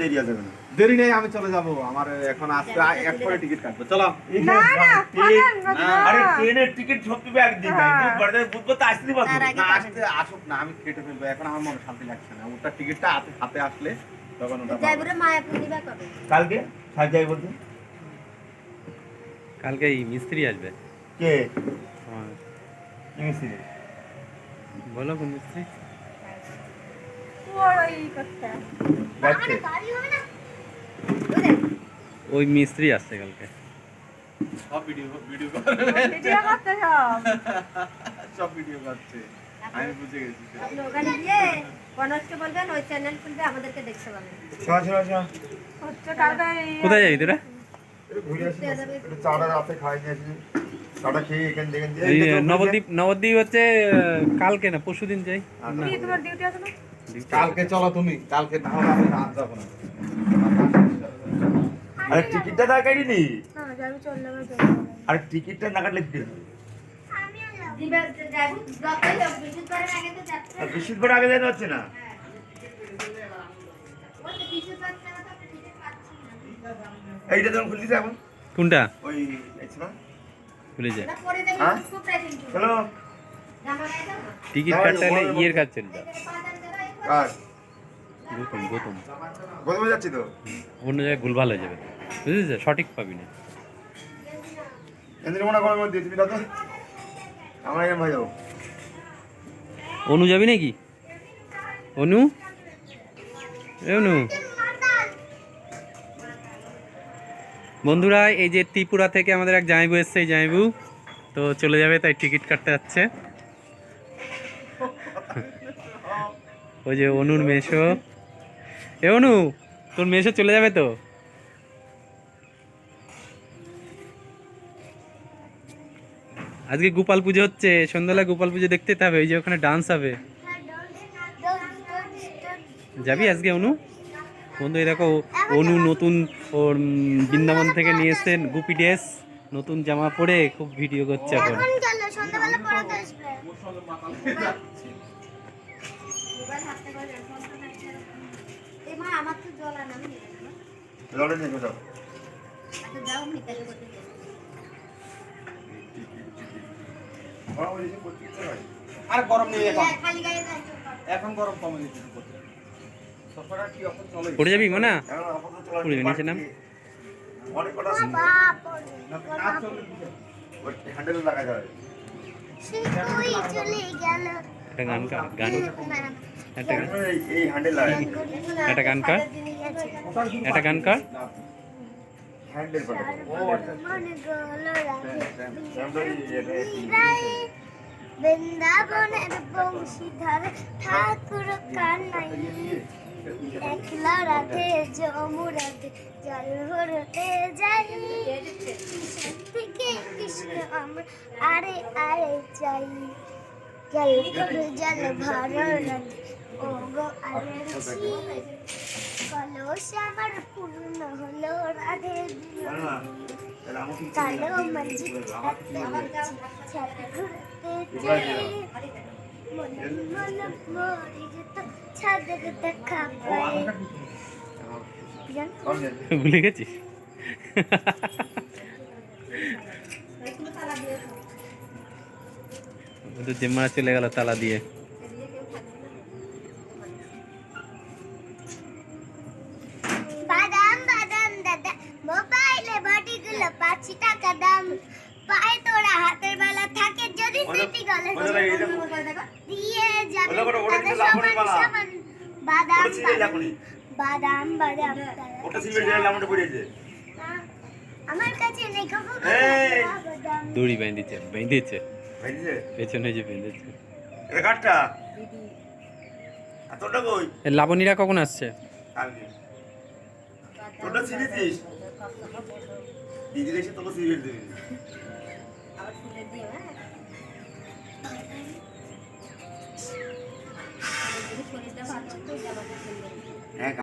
দেরি আছে কেন দেরি নেই আমি চলে যাব। আমার এখন আজকে এক করে টিকিট কাটবো। চলো। না না থাকেন না আরে ট্রেনের টিকিট সত্যি একদিন। নাই তুই বাড়িতে বুঝব তো আসতে পারব। না আসতে আসুক না আমি কেটে ফেলব। এখন আমার মনে শান্তি লাগছে না। টিকিটটা হাতে আসলে তখন ওটা কালকে? সাজ যাই বলতে। কালকে এই মিস্ত্রি আসবে। কে মিস্ত্রি? বলো কোন মিস্ত্রি ওই কথা যাচ্ছে ওই মিস্ত্রি আসছে কালকে সব ভিডিও ভিডিও ভিডিও করতে সব সব ভিডিও করছে আমি বুঝে গেছি আপনি ওখানে গিয়ে কনককে বলবেন ওই চ্যানেল খুলবে আমাদেরকে দেখতে পাবেন চল চল চল হচ্ছে কালকে কোথায় যাবি তোরা একটু ঘুরে আসি একটু চাটা রাতে খাই নিয়ে আসি নবদ্বীপ নবদ্বীপ হচ্ছে কালকে না পরশু দিন যাই কি তোমার ডিউটি আছে কালকে চলো তুমি কালকে না আমি রাত যাব না। আরে টিকিটটা না। কাটিনি না যাবি চল যাবে আরে টিকিটটা না কাটলে কি আগে তো যেতে হচ্ছে না? তো তো এইটা যখন খুলতেছে এখন। কোনটা? ওই খুলে যায়। হ্যাঁ? না টিকিট ইয়ের কাজ চলে যাও কার গৌতম গৌতম। গতবে যাচ্ছি তো? অন্য জায়গায় ভুলভাল হয়ে যাবে। বুঝেছ সঠিক পাবি না। তুমি আমরা যাব। অনু যাবি নাকি? অনু? অনু? বন্ধুরা, এই যে ত্রিপুরা থেকে আমাদের এক জামাইবু এসছে, এই জামাইবু। তো চলে যাবে, তাই টিকিট কাটতে যাচ্ছে। ওই যে অনুর মেশো। এ অনু, তোর মেশো চলে যাবে তো? আজকে গোপাল পুজো হচ্ছে, সন্ধ্যাবেলা গোপাল পুজো দেখতে হবে, ওই যে ওখানে ডান্স হবে। যাবি আজকে অনু? বন্ধু দেখো, অনু নতুন ওর বৃন্দাবন থেকে নিয়ে এসছেন গুপি ড্রেস নতুন জামা পরে খুব ভিডিও করছে এখন। আচ্ছা হয়। আর গরম নেই এখন। খালি গায়ে যাই এখন গরম কমে গেছে সফরা কি অফার চলে পড়ে যাবি মানা? চলার পুরো নিচে নাম। যাবে একটা গান। কর। একটা গান একটা বৃন্দাবনের বংশীধর ঠাকুর কানাই একলা রাধে যমুরাতে জল ভরতে যাই। থেকে কৃষ্ণ আমরা আরে আরে যাই। জল ভর জল ভর রাধে ও গো আরে কলস আমার পূর্ণ হলো রাধে কালো পাই ভুলে গেছিস? তো চলে গেল তালা দিয়ে। বাদাম বাদাম দাদা মোবাইলে বাটিগুলো পাঁচ টাকা দাম। পায়ে তোরা হাতের বেলা থাকে যদি সিটি গলে বাদাম বাদাম। ওটা আমার কাছে নেই দড়ি বেঁধেছে বেঁধেছে। পেছনে যে বেঁধেছে। লাবণীরা কখন আসছে? দিদি এসে তোকে সিগারেট দেবে। আবার ফুলে